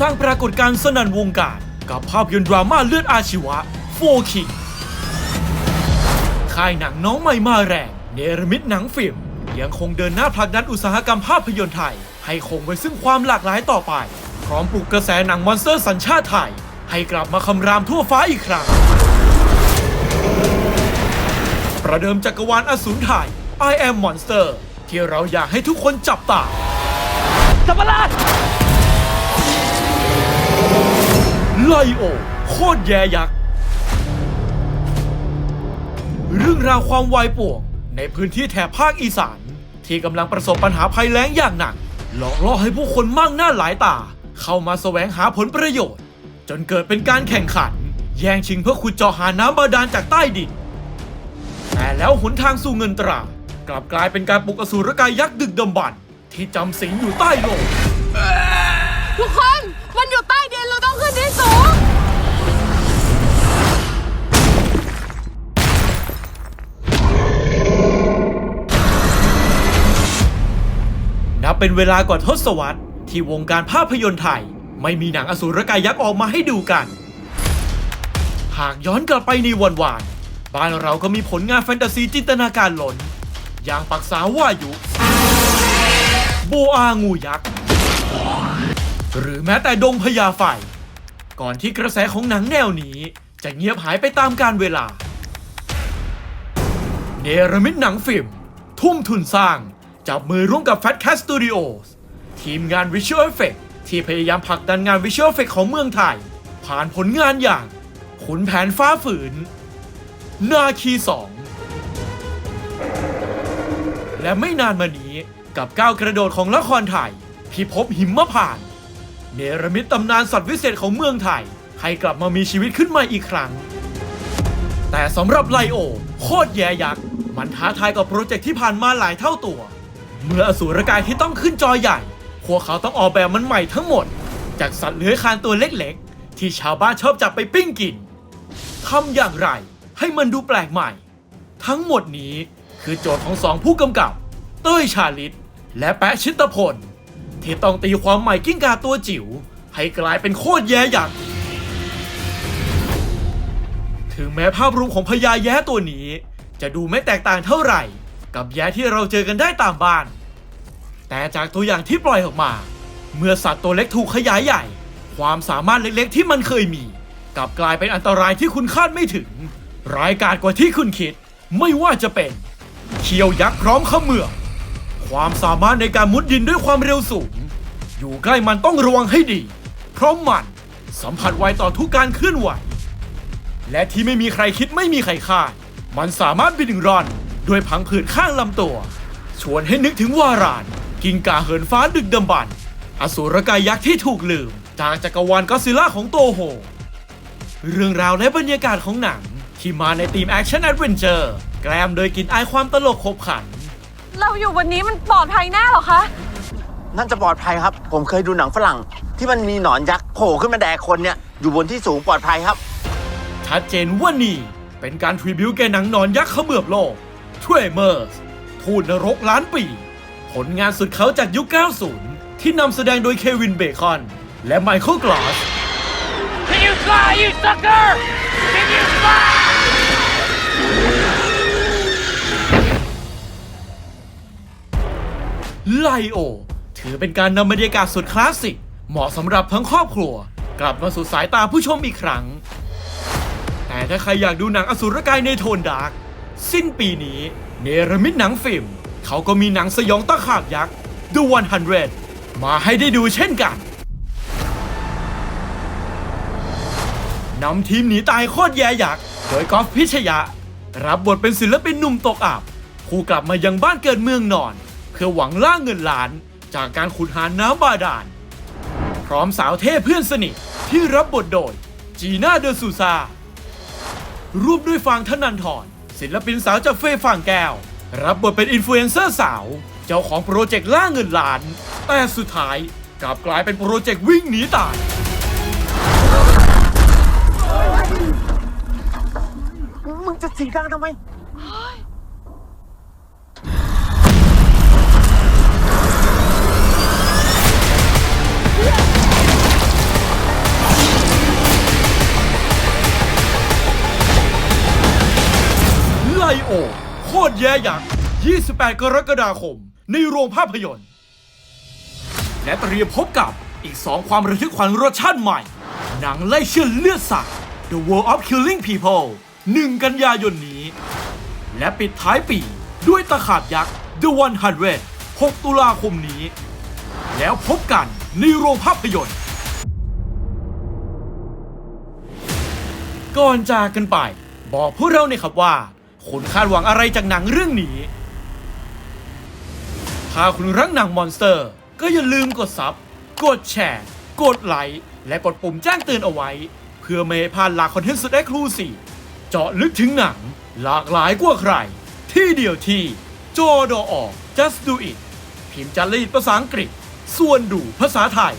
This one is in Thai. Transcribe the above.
สร้างปรากฏการณ์สนั่นวงการ กับภาพยนตร์ดราม่าเลือดอาชีวะโฟคิงค่ายหนังน้องใหม่มาแรง เนรมิตหนังฟิล์มยังคงเดินหน้าผลักดันอุตสาหกรรมภาพยนตร์ไทย ให้คงไว้ซึ่งความหลากหลายต่อไป พร้อมปลุกกระแสหนังมอนสเตอร์สัญชาติไทย ให้กลับมาคำรามทั่วฟ้าอีกครั้ง ประเดิมจักรวาลอสูรไทย I am Monster ที่เราอยากให้ทุกคนจับตาสับปะรด ไลโอ โคตรแย่ยักษ์ เรื่องราวความวายป่วง ในพื้นที่แถบภาคอีสาน ที่กำลังประสบปัญหาภัยแล้งอย่างหนัก หลอกล่อให้ผู้คนมั่งหน้าหลายตา เข้ามาแสวงหาผลประโยชน์ จนเกิดเป็นการแข่งขัน แย่งชิงเพื่อขุดเจาะหาน้ำบาดาลจากใต้ดินแต่แล้วหนทางสู่เงินตรากลับกลายเป็นการปลุกอสูรกายยักษ์ดึกดำบรรพ์ที่จำสิงอยู่ใต้โลกทุกค เป็นเวลากว่าทศวรรษที่วงการภาพยนตร์ไทย ไม่มีหนังอสูรกายยักษ์ออกมาให้ดูกัน หากย้อนกลับไปในวันวานบ้านเราก็มีผลงานแฟนตาซีจินตนาการหล่นอย่างปักษาว่าอยุโบอางูยักษ์ หรือแม้แต่ดงพญาไฟ ก่อนที่กระแสของหนังแนวนี้จะเงียบหายไปตามกาลเวลา เนรมิตหนังฟิล์ม ทุ่มทุนสร้าง จับมือร่วมกับ Fat Cat Studios ทีมงาน Visual Effect ที่พยายามผลักดันงาน Visual Effect ของเมืองไทย ผ่านผลงานอย่างขุนแผนฟ้าฝืน นาคีสองและไม่นานมานี้กับก้าวกระโดดของละครไทย พิภพหิมพาน เนรมิตตำนานสัตว์วิเศษของเมืองไทย ให้กลับมามีชีวิตขึ้นมาอีกครั้ง แต่สำหรับไลโอ โคตรแย่ยักษ์ มันท้าทายกับโปรเจกต์ที่ผ่านมาหลายเท่าตัว เมื่ออสูรกายที่ต้องขึ้นจอใหญ่ พวกเขาต้องออกแบบมันใหม่ทั้งหมด จากสัตว์เลื้อยคลานตัวเล็กๆ ที่ชาวบ้านชอบจับไปปิ้งกินทำอย่างไรให้มันดูแปลกใหม่ ทั้งหมดนี้คือโจทย์ของสองผู้กำกับ เต้ยชาลิต และแปะชิตพล ที่ต้องตีความใหม่กิ้งกาตัวจิ๋ว ให้กลายเป็นโคตรแย่ยักษ์ถึงแม้ภาพรวมของพญาแย้ตัวนี้ จะดูไม่แตกต่างเท่าไหร่ กับแย้ที่เราเจอกันได้ตามบ้าน แต่จากตัวอย่างที่ปล่อยออกมา เมื่อสัตว์ตัวเล็กถูกขยายใหญ่ ความสามารถเล็กๆที่มันเคยมี กลับกลายเป็นอันตรายที่คุณคาดไม่ถึง ร้ายกาจกว่าที่คุณคิด ไม่ว่าจะเป็นเขียวยักษ์พร้อมขมือความสามารถในการมุดดินด้วยความเร็วสูง อยู่ใกล้มันต้องระวังให้ดี เพราะมันสัมผัสไวต่อทุกการเคลื่อนไหว และที่ไม่มีใครคิดไม่มีใครคาด มันสามารถบินร่อน ด้วยพังผืดข้างลำตัว ชวนให้นึกถึงวาราน กิงกาเหินฟ้าดึกดำบรรพ์อสูรกายยักษ์ที่ถูกลืม จากจักรวาลก็อดซิลล่าของโตโฮ เรื่องราวและบรรยากาศของหนัง ที่มาในธีมแอคชั่นแอดเวนเจอร์แกล้มโดยกลินอายความตลกขบขัน เราอยู่วันนี้มันปลอดภัยแน่เหรอคะ นั่นจะปลอดภัยครับ ผมเคยดูหนังฝรั่ง ที่มันมีหนอนยักษ์โผล่ขึ้นมาแดกคนเนี่ยอยู่บนที่สูงปลอดภัยครับ ชัดเจนว่านี่เป็นการทริบิวแก่หนังนอนยักษ์เขมือบโลก t r e m o r s ทูตนรกล้านปี ผลงานสุดเขาจากยุค 90 ที่นำแสดงโดยเควินเบคอน และไมเคิลกลาส Can you fly you sucker Can you fly ไลโอ ถือเป็นการนำบรรยากาศสุดคลาสสิก เหมาะสำหรับทั้งครอบครัว กลับมาสู่สายตาผู้ชมอีกครั้ง แต่ถ้าใครอยากดูหนังอสุรกายในโทนดาร์ก สิ้นปีนี้ เนรมิตหนังฟิล์ม เขาก็มีหนังสยองตะขาบยักษ์ The 100 มาให้ได้ดูเช่นกันนำทีมหนีตายโคตรแย่ยักษ์ โดยกอล์ฟพิชยะ รับบทเป็นศิลปินหนุ่มตกอับผู้กลับมายังบ้านเกิดเมืองนอน เพื่อหวังล่าเงินล้านจากการขุดหาน้ำบาดาล พร้อมสาวเท่เพื่อนสนิทที่รับบทโดย จีน่าเดอซูซาร่วมด้วยฟางธนันทร ศิลปินสาวจากเฟยฟางแก้ว รับบทเป็นอินฟลูเอนเซอร์สาว เจ้าของโปรเจกต์ล่าเงินล้าน แต่สุดท้ายกลับกลายเป็นโปรเจกต์วิ่งหนีตายมึงจะสียงดังทำไม แย้ยักษ์ 28 กรกฎาคม ในโรงภาพยนตร์ และเตรียมพบกับอีก 2 ความระทึกขวัญรสชาติใหม่ หนังไล่เชื่อเลือดสัตว์ The World of Killing People 1 กันยายนนี้ และปิดท้ายปีด้วยตะขาบยักษ์ The 100 6ตุลาคมนี้ แล้วพบกันในโรงภาพยนตร์ก่อนจากกันไป บอกพวกเราเนี่อยครับว่า คุณคาดหวังอะไรจากหนังเรื่องนี้ ถ้าคุณรักหนังมอนสเตอร์ ก็อย่าลืมกดซับ กดแชร์ กดไลค์ และกดปุ่มแจ้งเตือนเอาไว้ เพื่อไม่ให้พลาดหลากคอนเทนต์สุดเอ็กซ์คลูซีฟเจาะลึกถึงหนัง หลากหลายกว่าใคร ที่เดียวที่จอดออ just do it พิมพ์จารีตภาษาอังกฤษ ส่วนดูภาษาไทย